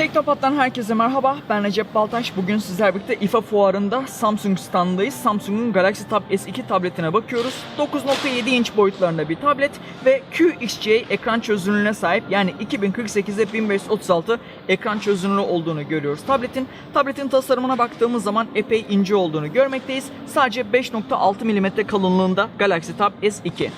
Teknopat'tan herkese merhaba. Ben Recep Baltaş. Bugün sizler birlikte İFA fuarında Samsung standındayız. Samsung'un Galaxy Tab S2 tabletine bakıyoruz. 9.7 inç boyutlarında bir tablet ve QXJ ekran çözünürlüğüne sahip yani 2048'e 1536 ekran çözünürlüğü olduğunu görüyoruz tabletin. Tabletin tasarımına baktığımız zaman epey ince olduğunu görmekteyiz. Sadece 5.6 mm kalınlığında Galaxy Tab S2.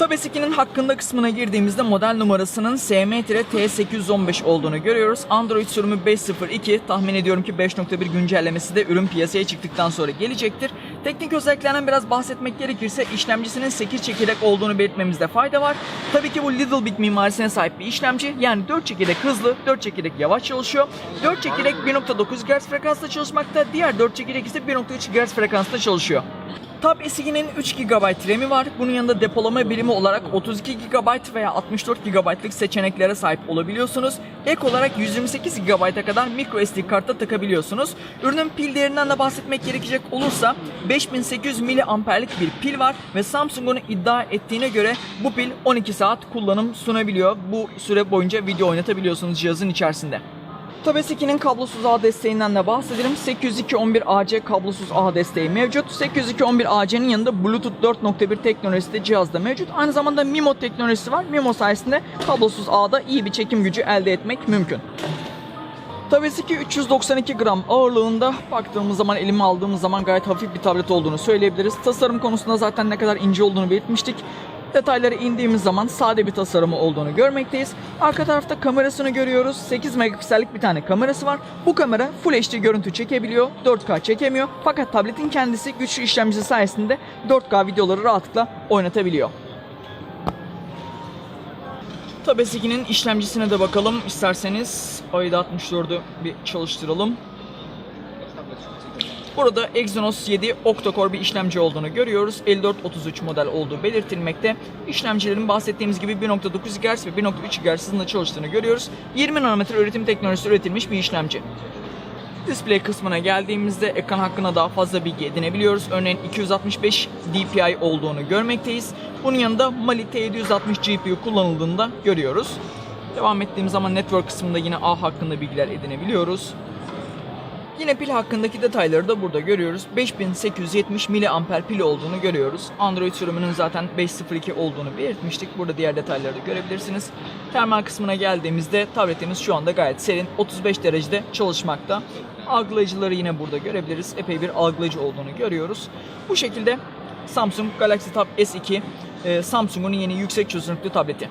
Tab S2'nin hakkında kısmına girdiğimizde model numarasının SM-T815 olduğunu görüyoruz. Android sürümü 5.02. Tahmin ediyorum ki 5.1 güncellemesi de ürün piyasaya çıktıktan sonra gelecektir. Teknik özelliklerinden biraz bahsetmek gerekirse işlemcisinin 8 çekirdek olduğunu belirtmemizde fayda var. Tabii ki bu Little Big mimarisine sahip bir işlemci. Yani 4 çekirdek hızlı, 4 çekirdek yavaş çalışıyor. 4 çekirdek 1.9 GHz frekansla çalışmakta, diğer 4 çekirdek ise 1.3 GHz frekansla çalışıyor. Tab S2'nin 3 GB RAM'i var. Bunun yanında depolama birimi olarak 32 GB veya 64 GB'lık seçeneklere sahip olabiliyorsunuz. Ek olarak 128 GB'a kadar microSD kartta takabiliyorsunuz. Ürünün pil değerinden de bahsetmek gerekecek olursa 5800 mAh'lik bir pil var ve Samsung'un iddia ettiğine göre bu pil 12 saat kullanım sunabiliyor. Bu süre boyunca video oynatabiliyorsunuz cihazın içerisinde. Tab S2'nin kablosuz ağ desteğinden de bahsedelim. 802.11ac kablosuz ağ desteği mevcut. 802.11ac'nin yanında Bluetooth 4.1 teknolojisi de cihazda mevcut. Aynı zamanda MIMO teknolojisi var. MIMO sayesinde kablosuz ağda iyi bir çekim gücü elde etmek mümkün. Tab S2 392 gram ağırlığında baktığımız zaman elime aldığımız zaman gayet hafif bir tablet olduğunu söyleyebiliriz. Tasarım konusunda zaten ne kadar ince olduğunu belirtmiştik. Detaylara indiğimiz zaman sade bir tasarımı olduğunu görmekteyiz. Arka tarafta kamerasını görüyoruz. 8 megapiksellik bir tane kamerası var. Bu kamera Full HD görüntü çekebiliyor. 4K çekemiyor. Fakat tabletin kendisi güçlü işlemcisi sayesinde 4K videoları rahatlıkla oynatabiliyor. Tab S2'nin işlemcisine de bakalım isterseniz. AIDA 64'ü bir çalıştıralım. Burada Exynos 7 octa-core bir işlemci olduğunu görüyoruz. 5433 model olduğu belirtilmekte. İşlemcilerin bahsettiğimiz gibi 1.9 GHz ve 1.3 GHz hızında çalıştığını görüyoruz. 20 nanometre üretim teknolojisi üretilmiş bir işlemci. Display kısmına geldiğimizde ekran hakkında daha fazla bilgi edinebiliyoruz. Örneğin 265 DPI olduğunu görmekteyiz. Bunun yanında Mali T760 GPU kullanıldığını da görüyoruz. Devam ettiğimiz zaman network kısmında yine A hakkında bilgiler edinebiliyoruz. Yine pil hakkındaki detayları da burada görüyoruz. 5870 mAh pil olduğunu görüyoruz. Android sürümünün zaten 5.02 olduğunu belirtmiştik. Burada diğer detayları da görebilirsiniz. Termal kısmına geldiğimizde tabletimiz şu anda gayet serin. 35 derecede çalışmakta. Algılayıcıları yine burada görebiliriz. Epey bir algılayıcı olduğunu görüyoruz. Bu şekilde Samsung Galaxy Tab S2 e, Samsung'un yeni yüksek çözünürlüklü tableti.